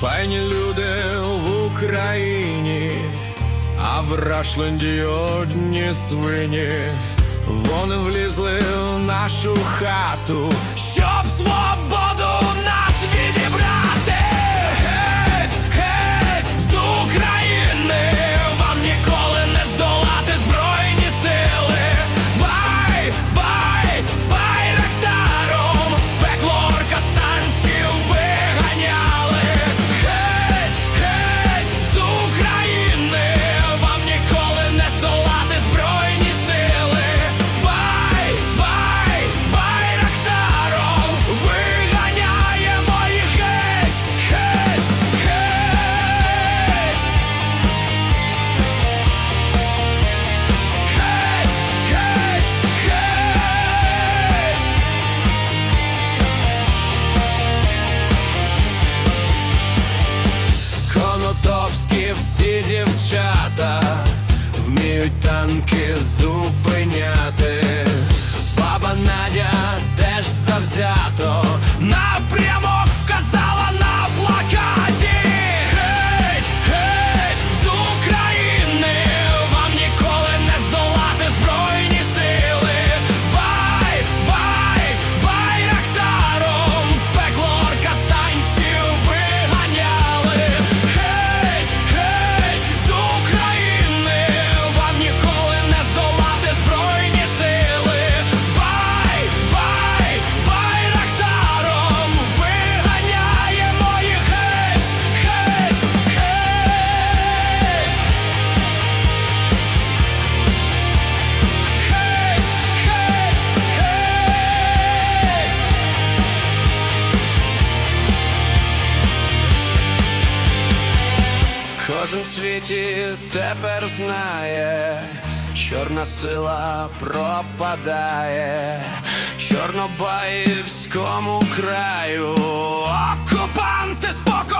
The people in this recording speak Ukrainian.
Файні люди в Україні, а в Рашленді одні свині. Вони влізли в нашу хату, щоб свободу. кожен світі тепер знає, чорна сила пропадає, чорнобаївському краю, окупанти спокою.